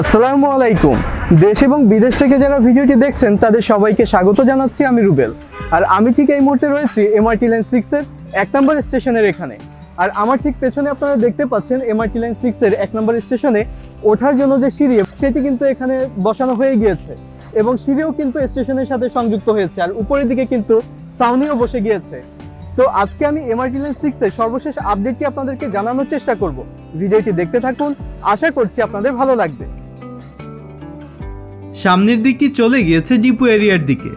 আসসালামু আলাইকুম। দেশ এবং বিদেশ থেকে যারা ভিডিওটি দেখছেন, তাদের সবাইকে স্বাগত জানাচ্ছি আমি রুবেল। আর আমি ঠিক এই মুহূর্তে রয়েছি এমআরটি লাইন সিক্সের এক নম্বর স্টেশনের এখানে। আর আমার ঠিক পেছনে আপনারা দেখতে পাচ্ছেন এমআরটি লাইন সিক্সের এক নম্বর স্টেশনে ওঠার জন্য যে সিঁড়ি, সেটি কিন্তু এখানে বসানো হয়ে গিয়েছে। এবং সিঁড়িও কিন্তু স্টেশনের সাথে সংযুক্ত হয়েছে, আর উপরের দিকে কিন্তু সাউনিও বসে গিয়েছে। তো আজকে আমি এমআরটি লাইন সিক্সের সর্বশেষ আপডেটটি আপনাদেরকে জানানোর চেষ্টা করব। ভিডিওটি দেখতে থাকুন, আশা করছি আপনাদের ভালো লাগবে। সামনের দিকটি চলে গিয়েছে ডিপো এরিয়ার দিকে।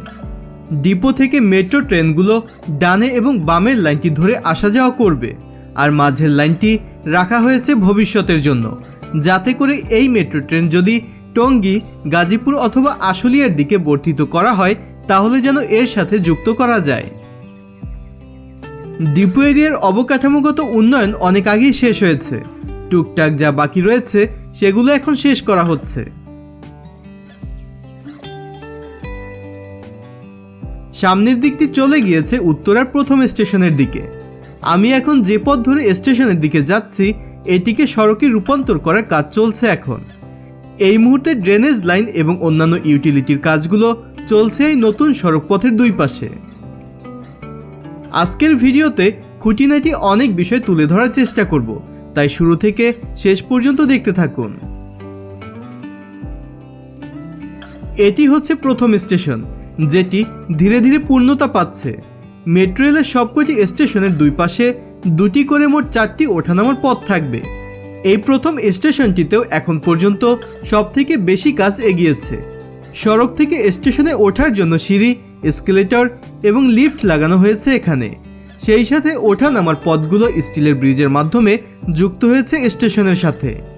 ডিপো থেকে মেট্রো ট্রেনগুলো ডানে এবং বামের লাইনটি ধরে আসা যাওয়া করবে, আর মাঝের লাইনটি রাখা হয়েছে ভবিষ্যতের জন্য। যাতে করে এই মেট্রো ট্রেন যদি টঙ্গী, গাজীপুর অথবা আশুলিয়ার দিকে বর্ধিত করা হয়, তাহলে যেন এর সাথে যুক্ত করা যায়। ডিপো এরিয়ার অবকাঠামোগত উন্নয়ন অনেক আগেই শেষ হয়েছে। টুকটাক যা বাকি রয়েছে, সেগুলো এখন শেষ করা হচ্ছে। সামনের দিকটি চলে গিয়েছে উত্তরার প্রথম স্টেশনের দিকে। আমি এখন যে পথ ধরে স্টেশনের দিকে যাচ্ছি, এটিকে সড়কে রূপান্তর করার কাজ চলছে এখন। এই মুহূর্তে ড্রেনেজ লাইন এবং অন্যান্য ইউটিলিটির কাজগুলো চলছে এই নতুন সড়ক পথের দুই পাশে। আজকের ভিডিওতে খুঁটিনাটি অনেক বিষয় তুলে ধরার চেষ্টা করব, তাই শুরু থেকে শেষ পর্যন্ত দেখতে থাকুন। এটি হচ্ছে প্রথম স্টেশন। যেটি ধীরে ধীরে পূর্ণতা পাচ্ছে। মেট্রো রেলের সবকটি স্টেশনের দুই পাশে দুটি করে মোট চারটি ওঠানামার পথ থাকবে। এই প্রথম স্টেশনটিতেও এখন পর্যন্ত সবথেকে বেশি কাজ এগিয়েছে। সড়ক থেকে স্টেশনে ওঠার জন্য সিঁড়ি, এসকেলেটর এবং লিফট লাগানো হয়েছে এখানে। সেই সাথে ওঠা নামার পথগুলো স্টিলের ব্রিজের মাধ্যমে যুক্ত হয়েছে স্টেশনের সাথে।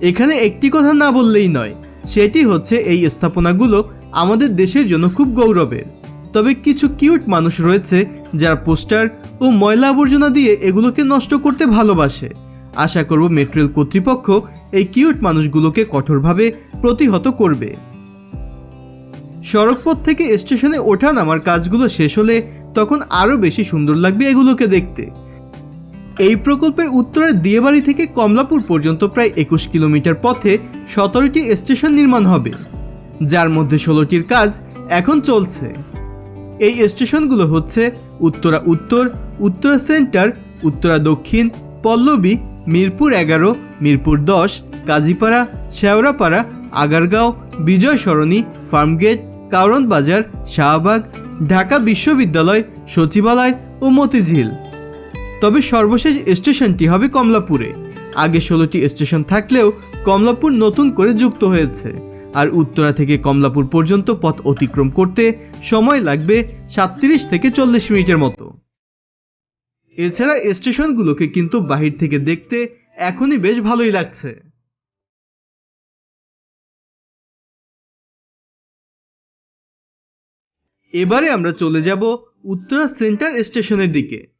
এখানে একটি কথা না বললেই নয়, সেটি হচ্ছে এই স্থাপনাগুলো আমাদের দেশের জন্য খুব গৌরবের। তবে কিছু কিউট মানুষ রয়েছে যারা পোস্টার ও ময়লা আবর্জনা দিয়ে এগুলোকে নষ্ট করতে ভালোবাসে। আশা করব মেট্রেল কর্তৃপক্ষ এই কিউট মানুষগুলোকে কঠোরভাবে প্রতিহত করবে। সড়কপথ থেকে স্টেশনে ওঠা নামার কাজগুলো শেষ হলে তখন আরও বেশি সুন্দর লাগবে এগুলোকে দেখতে। এই প্রকল্পের উত্তরের দিয়েবাড়ি থেকে কমলাপুর পর্যন্ত প্রায় একুশ কিলোমিটার পথে সতেরোটি স্টেশন নির্মাণ হবে, যার মধ্যে ষোলোটির কাজ এখন চলছে। এই স্টেশনগুলো হচ্ছে উত্তরা উত্তর, উত্তরা সেন্টার, উত্তরা দক্ষিণ, পল্লবী, মিরপুর এগারো, মিরপুর দশ, কাজীপাড়া, শেওড়াপাড়া, আগারগাঁও বিজয় সরণি ফার্মগেট কারণ বাজার শাহবাগ, ঢাকা বিশ্ববিদ্যালয়, সচিবালয় ও মতিঝিল। তবে সর্বশেষ স্টেশনটি হবে কমলাপুরে। আগে ষোলোটি স্টেশন থাকলেও কমলাপুর নতুন করে যুক্ত হয়েছে। আর উত্তরা থেকে কমলাপুর পর্যন্ত পথ অতিক্রম করতে সময় লাগবে সাতত্রিশ থেকে চল্লিশ মিনিটের মতো। এছাড়া স্টেশনগুলোকে কিন্তু বাহির থেকে দেখতে এখনই বেশ ভালোই লাগছে। এবারে আমরা চলে যাব উত্তরা সেন্টার স্টেশনের দিকে।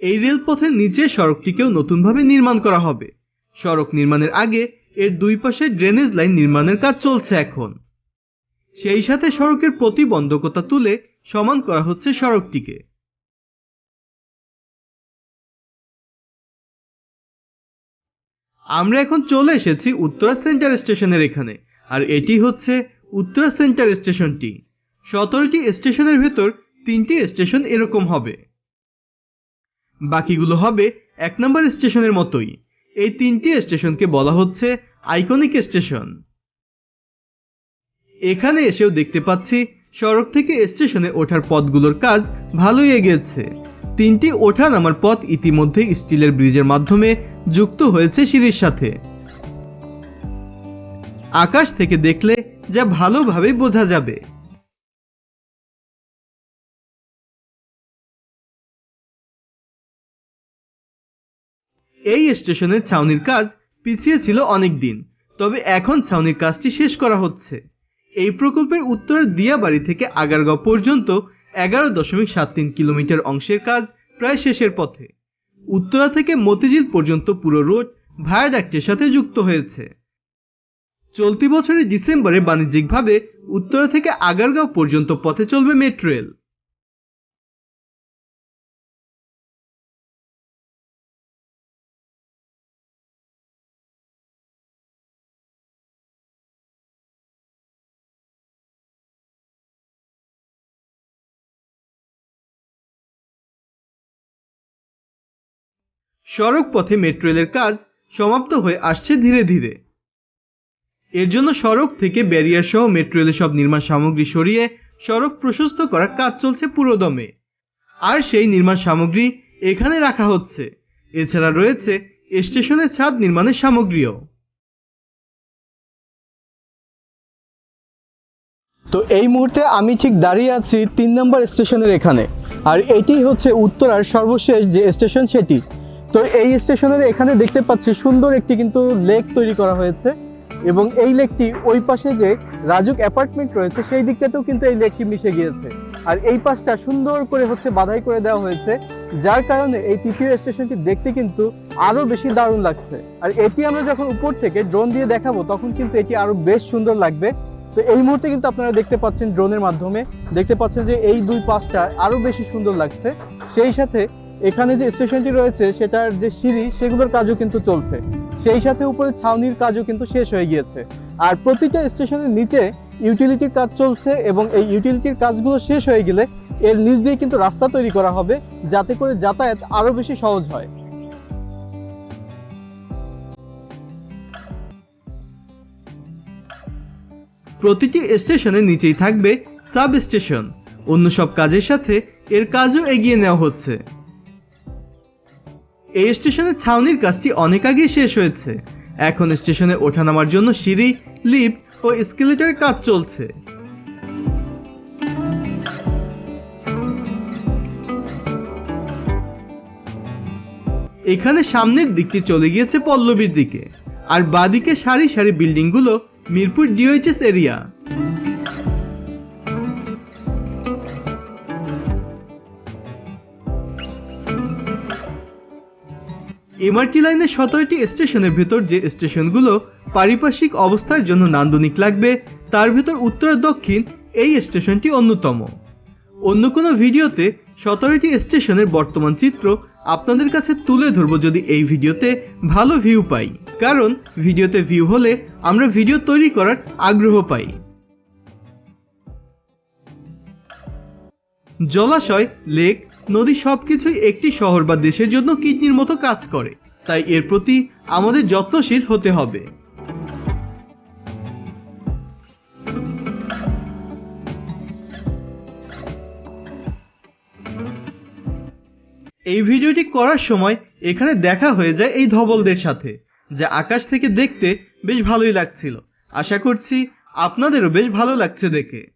এই রেলপথের নিচে সড়কটিকেও নতুনভাবে নির্মাণ করা হবে। সড়ক নির্মাণের আগে এর দুই পাশে ড্রেনেজ লাইন নির্মাণের কাজ চলছে এখন। সেই সাথে সড়কের প্রতিবন্ধকতা তুলে সমান করা হচ্ছে সড়কটিকে। আমরা এখন চলে এসেছি উত্তরা সেন্টার স্টেশনের এখানে, আর এটি হচ্ছে উত্তরা সেন্টার স্টেশনটি। সতেরোটি স্টেশনের ভেতর তিনটি স্টেশন এরকম হবে। বাকিগুলো হবে এক নম্বর স্টেশনের মতোই। এই তিনটি স্টেশনকে বলা হচ্ছে আইকনিক স্টেশন। এখানে এসেও দেখতে পাচ্ছি সড়ক থেকে স্টেশনে ওঠার পথগুলোর কাজ ভালোই এগিয়েছে। তিনটি ওঠা নামার পথ ইতিমধ্যে স্টিলের ব্রিজের মাধ্যমে যুক্ত হয়েছে সিঁড়ির সাথে। আকাশ থেকে দেখলে যা ভালোভাবে বোঝা যাবে। এই স্টেশনের ছাউনির কাজ পিছিয়ে ছিল অনেক দিন তবে এখন ছাউনির কাজটি শেষ করা হচ্ছে। এই প্রকল্পের উত্তরের দিয়াবাড়ি থেকে আগারগাঁও পর্যন্ত এগারো দশমিক সাত তিন কিলোমিটার অংশের কাজ প্রায় শেষের পথে। উত্তরা থেকে মতিঝিল পর্যন্ত পুরো রোড ভায়াডাক্টের সাথে যুক্ত হয়েছে। চলতি বছরের ডিসেম্বরে বাণিজ্যিকভাবে উত্তরা থেকে আগারগাঁও পর্যন্ত পথে চলবে মেট্রো রেল। সড়ক পথে মেট্রো রেলের কাজ সমাপ্ত হয়ে আসছে ধীরে ধীরে। এর জন্য সড়ক থেকে ব্যারিয়ার সহ মেট্রো রেলের সব নির্মাণ সামগ্রী সরিয়ে সড়ক প্রশস্ত করার কাজ চলছে পুরোদমে। আর সেই নির্মাণ সামগ্রী এখানে রাখা হচ্ছে। এছাড়া রয়েছে স্টেশনের ছাদ নির্মাণের সামগ্রীও। তো এই মুহূর্তে আমি ঠিক দাঁড়িয়ে আছি তিন নম্বর স্টেশনের এখানে। আর এটি হচ্ছে উত্তরার সর্বশেষ যে স্টেশন সেটি তো এই স্টেশনের এখানে দেখতে পাচ্ছি সুন্দর একটি কিন্তু লেক তৈরি করা হয়েছে এবং এই লেকটি ওই পাশে যে রাজুক অ্যাপার্টমেন্ট রয়েছে, সেই দিকটাতেও কিন্তু এই লেকটি মিশে গিয়েছে। আর এই পাশটা সুন্দর করে হচ্ছে বাধাই করে দেওয়া হয়েছে, যার কারণে এই তৃতীয় স্টেশনটি দেখতে কিন্তু আরও বেশি দারুণ লাগছে। আর এটি আমরা যখন উপর থেকে ড্রোন দিয়ে দেখাবো, তখন কিন্তু এটি আরও বেশ সুন্দর লাগবে। তো এই মুহূর্তে কিন্তু আপনারা দেখতে পাচ্ছেন ড্রোনের মাধ্যমে, দেখতে পাচ্ছেন যে এই দুই পাশটা আরও বেশি সুন্দর লাগছে। সেই সাথে এখানে যে স্টেশনটি রয়েছে, সেটার যে সিঁড়ি, সেগুলোর কাজও কিন্তু চলছে। সেই সাথে উপরে ছাউনির কাজও কিন্তু শেষ হয়ে গিয়েছে। আর প্রতিটা স্টেশনের নিচে ইউটিলিটির কাজ চলছে এবং এই ইউটিলিটির কাজগুলো শেষ হয়ে গেলে এর নিচ দিয়ে কিন্তু রাস্তা তৈরি করা হবে, যাতে করে যাতায়াত আরও বেশি সহজ হয়। প্রতিটি স্টেশনের নিচেই থাকবে সাব স্টেশন অন্য সব কাজের সাথে এর কাজও এগিয়ে নেওয়া হচ্ছে। এই স্টেশনের ছাউনির কাজটি অনেক আগেই শেষ হয়েছে। এখন স্টেশনে ওঠানামার জন্য সিঁড়ি, লিফট ও স্কেলেটরের কাজ চলছে। এখানে সামনের দিকটি চলে গিয়েছে পল্লবীর দিকে। আর বাদিকে সারি সারি বিল্ডিংগুলো মিরপুর ডিওএইচএস এরিয়া এমআরটি লাইনের সতেরোটি স্টেশনের ভেতর যে স্টেশনগুলো পারিপার্শ্বিক অবস্থার জন্য নান্দনিক লাগবে, তার ভেতর উত্তর দক্ষিণ এই স্টেশনটি অন্যতম। অন্য কোনো ভিডিওতে সতেরোটি স্টেশনের বর্তমান চিত্র আপনাদের কাছে তুলে ধরবো যদি এই ভিডিওতে ভালো ভিউ পাই। কারণ ভিডিওতে ভিউ হলে আমরা ভিডিও তৈরি করার আগ্রহ পাই। জলাশয় লেক নদী সবকিছুই একটি শহর বা দেশের জন্য কিডনির মতো কাজ করে। তাই এর প্রতি আমাদের যত্নশীল হতে হবে। এই ভিডিওটি করার সময় এখানে দেখা হয়ে যায় এই ধবলদের সাথে, যা আকাশ থেকে দেখতে বেশ ভালোই লাগছিল। আশা করছি আপনাদেরও বেশ ভালো লাগছে দেখে।